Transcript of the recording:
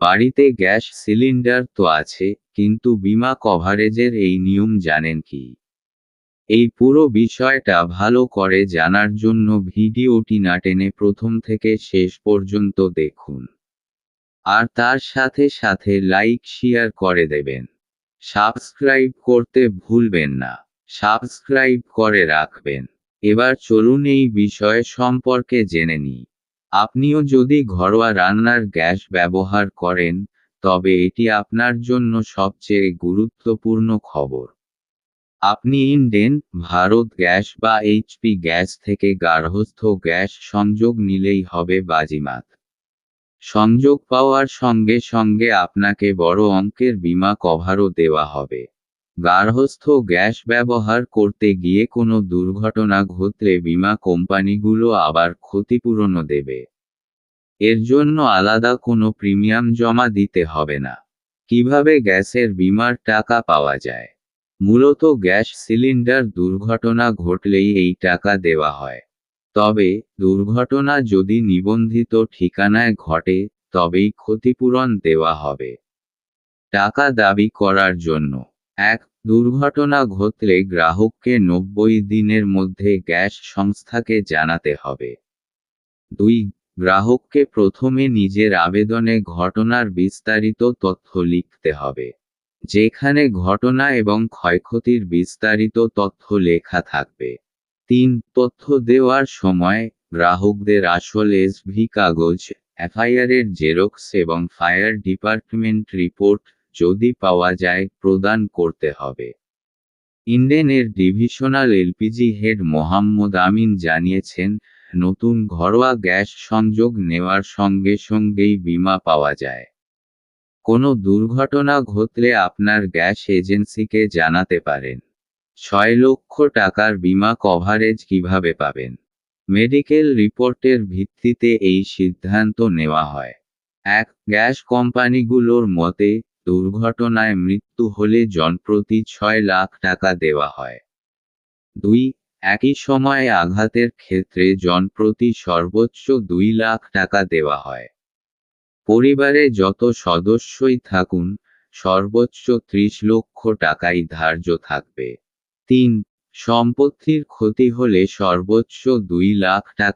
বাড়িতে gas cylinder তো আছে, কিন্তু বিমা কভারেজের এই নিয়ম জানেন কি? এই পুরো বিষয়টা ভালো করে জানার জন্য ভিডিওটি না টেনে প্রথম থেকে শেষ পর্যন্ত দেখুন। আর তার সাথে সাথে লাইক, শেয়ার করে দেবেন। সাবস্ক্রাইব করতে ভুলবেন না। সাবস্ক্রাইব করে রাখবেন। এবার চলুন এই বিষয় সম্পর্কে জেনে নিই। আপনিও যদি ঘরোয়া রান্নার গ্যাস ব্যবহার করেন, তবে এটি আপনার জন্য সবচেয়ে গুরুত্বপূর্ণ খবর। আপনি ইন্ডেন, ভারত গ্যাস বা এইচপি গ্যাস থেকে গার্হস্থ্য গ্যাস সংযোগ নিলেই হবে বাজিমাত। সংযোগ পাওয়ার সঙ্গে সঙ্গে আপনাকে বড় অঙ্কের বিমা কভারও দেওয়া হবে। গার্হস্থ্য গ্যাস ব্যবহার করতে গিয়ে কোনো দুর্ঘটনা ঘটলে বিমা কোম্পানিগুলো আবার ক্ষতিপূরণও দেবে। এর জন্য আলাদা কোনো প্রিমিয়াম জমা দিতে হবে না। কীভাবে গ্যাসের বিমার টাকা পাওয়া যায়? মূলত গ্যাস সিলিন্ডার দুর্ঘটনা ঘটলেই এই টাকা দেওয়া হয়। তবে দুর্ঘটনা যদি নিবন্ধিত ঠিকানায় ঘটে, তবেই ক্ষতিপূরণ দেওয়া হবে। টাকা দাবি করার জন্য এক দুর্ঘটনা ঘটলে গ্রাহককে নব্বই দিনের মধ্যে গ্যাস সংস্থাকে জানাতে হবে। দুই, গ্রাহককে প্রথমে নিজের আবেদনে ঘটনার বিস্তারিত তথ্য লিখতে হবে, যেখানে ঘটনা এবং ক্ষয়ক্ষতির বিস্তারিত তথ্য লেখা থাকবে। তিন, তথ্য দেওয়ার সময় গ্রাহকদের আসল এসভি কাগজ, এফআইআরের জেরক্স এবং ফায়ার ডিপার্টমেন্ট রিপোর্ট যদি পাওয়া যায়, প্রদান করতে হবে। ইন্ডেনের divisional LPG head Mohammad Amin জানিয়েছেন, নতুন ঘরোয়া গ্যাস সংযোগ নেওয়ার সঙ্গে সঙ্গেই বিমা পাওয়া যায়। কোনো দুর্ঘটনা ঘটলে আপনার গ্যাস এজেন্সিকে জানাতে পারেন। ছয় লক্ষ টাকার বিমা কভারেজ কীভাবে পাবেন? মেডিকেল রিপোর্টের ভিত্তিতে এই সিদ্ধান্ত নেওয়া হয়। এক, গ্যাস কোম্পানিগুলোর মতে দুর্ঘটনায় মৃত্যু হলে জনপ্রতি ছয় লাখ টাকা দেওয়া হয়। দুই, একই সময়ে আঘাতের ক্ষেত্রে জনপ্রতি সর্বোচ্চ দুই লাখ টাকা দেওয়া হয়। পরিবারে যত সদস্যই থাকুন, সর্বোচ্চ ত্রিশ লক্ষ টাকাই ধার্য থাকবে। তিন, সম্পত্তির ক্ষতি হলে সর্বোচ্চ দুই লাখ টাকা